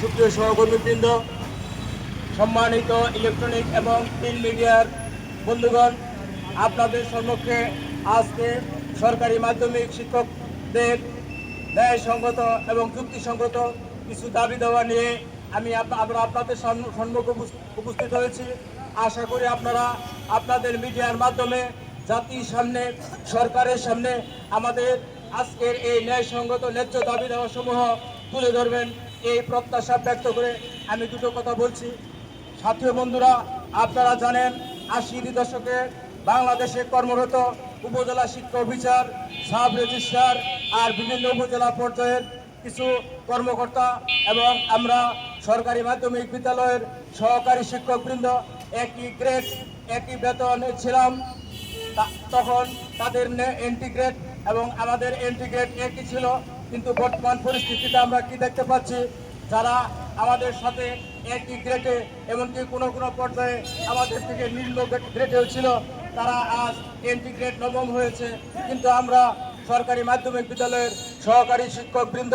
সুপ্রিয় সহকর্মীবৃন্দ, সম্মানিত ইলেকট্রনিক এবং প্রিন্ট মিডিয়ার বন্ধুগণ, আপনাদের সম্মুখে আজকে সরকারি মাধ্যমিক শিক্ষকদের ন্যায়সঙ্গত এবং যুক্তিসঙ্গত কিছু দাবি দেওয়া নিয়ে আমি আমরা আপনাদের সম্মুখে উপস্থিত হয়েছি। আশা করি আপনারা আপনাদের মিডিয়ার মাধ্যমে জাতির সামনে, সরকারের সামনে আমাদের আজকের এই ন্যায়সঙ্গত ন্যায্য দাবি দেওয়া সমূহ তুলে ধরবেন। এই প্রত্যাশা ব্যক্ত করে আমি দুটো কথা বলছি। সাথী বন্ধুরা, আপনারা জানেন, আশির দশকে বাংলাদেশে কর্মরত উপজেলা শিক্ষা অফিসার, সাব রেজিস্ট্রার আর বিভিন্ন উপজেলা পর্যায়ের কিছু কর্মকর্তা এবং আমরা সরকারি মাধ্যমিক বিদ্যালয়ের সহকারী শিক্ষকবৃন্দ একই গ্রেড একই বেতনে ছিলাম। তখন তাদের ইন্টিগ্রেট এবং আমাদের ইন্টিগ্রেট একই ছিল, কিন্তু বর্তমান পরিস্থিতিতে আমরা কি দেখতে পাচ্ছি? যারা আমাদের সাথে একই গ্রেডে এমনকি কোনো কোনো পর্যায়ে আমাদের থেকে নিম্ন গ্রেডেও ছিল, তারা আজ ইন্টিগ্রেট নবম হয়েছে। কিন্তু আমরা সরকারি মাধ্যমিক বিদ্যালয়ের সহকারী শিক্ষকবৃন্দ,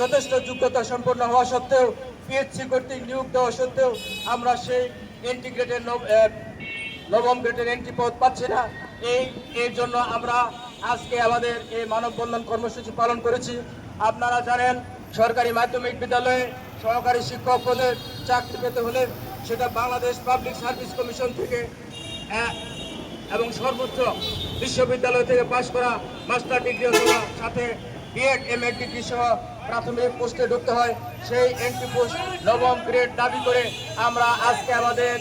যথেষ্ট যোগ্যতা সম্পন্ন হওয়া সত্ত্বেও পিএইচসি কর্তৃক নিয়োগ দেওয়া সত্ত্বেও, আমরা সেই ইন্টিগ্রেটেড নবম গ্রেডের এন্ট্রি পদ পাচ্ছি না। এই এর জন্য আমরা আজকে আমাদের এই মানববন্ধন কর্মসূচি পালন করেছি। আপনারা জানেন, সরকারি মাধ্যমিক বিদ্যালয়ে সহকারী শিক্ষক পদে চাকরি পেতে হলে সেটা বাংলাদেশ পাবলিক সার্ভিস কমিশন থেকে এবং সর্বোচ্চ বিশ্ববিদ্যালয় থেকে পাশ করা মাস্টার ডিগ্রি অথবা সাথে বিএড এম এড ডিগ্রি সহ প্রাথমিক পোস্টে ঢুকতে হয়। সেই এন্ট্রি পোস্ট নবম গ্রেড দাবি করে আমরা আজকে আমাদের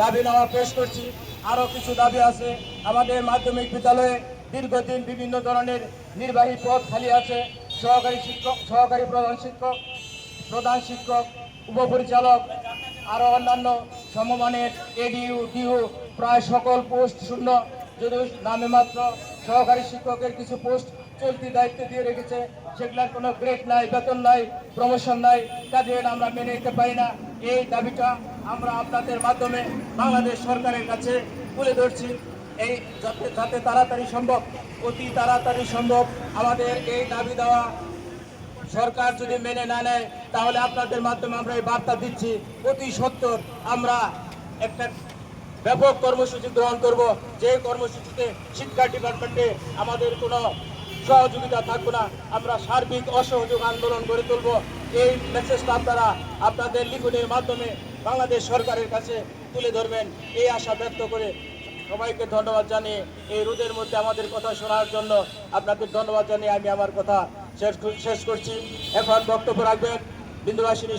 দাবি নেওয়া পেশ করছি। আরও কিছু দাবি আছে। আমাদের মাধ্যমিক বিদ্যালয়ে দীর্ঘদিন বিভিন্ন ধরনের নির্বাহী পদ খালি আছে। সহকারী শিক্ষক, সহকারী প্রধান শিক্ষক প্রধান শিক্ষক, উপপরিচালক আরও অন্যান্য সমমানের এডিইউ ডিউ, প্রায় সকল পোস্ট শূন্য। যদিও নামে মাত্র সহকারী শিক্ষকের কিছু পোস্ট চলতি দায়িত্ব দিয়ে রেখেছে, সেগুলোর কোনো গ্রেড নাই, বেতন নাই প্রমোশন নাই, কাজে আমরা মেনে নিতে পারি না। এই দাবিটা আমরা আপনাদের মাধ্যমে বাংলাদেশ সরকারের কাছে তুলে ধরছি। এই যাতে যাতে তাড়াতাড়ি সম্ভব, অতি তাড়াতাড়ি সম্ভব। আমাদের এই দাবি দেওয়া সরকার যদি মেনে না নেয়, তাহলে আপনাদের মাধ্যমে আমরা এই বার্তা দিচ্ছি, অতি সত্তর আমরা একটা ব্যাপক কর্মসূচি গ্রহণ করব। যে কর্মসূচিতে শিক্ষা ডিপার্টমেন্টে আমাদের কোনো সহযোগিতা থাকবে না, আমরা সার্বিক অসহযোগ আন্দোলন গড়ে তুলব। এই মেসেজটা আপনারা আপনাদের লিখনের মাধ্যমে বাংলাদেশ সরকারের কাছে তুলে ধরবেন। এই আশা ব্যক্ত করে সবাইকে ধন্যবাদ জানিয়ে এই রোদের মধ্যে আমাদের কথা শোনার জন্য আপনাদের ধন্যবাদ জানিয়ে আমি আমার কথা শেষ শেষ করছি। এখন বক্তব্য রাখবেন বিন্দুবাসিনী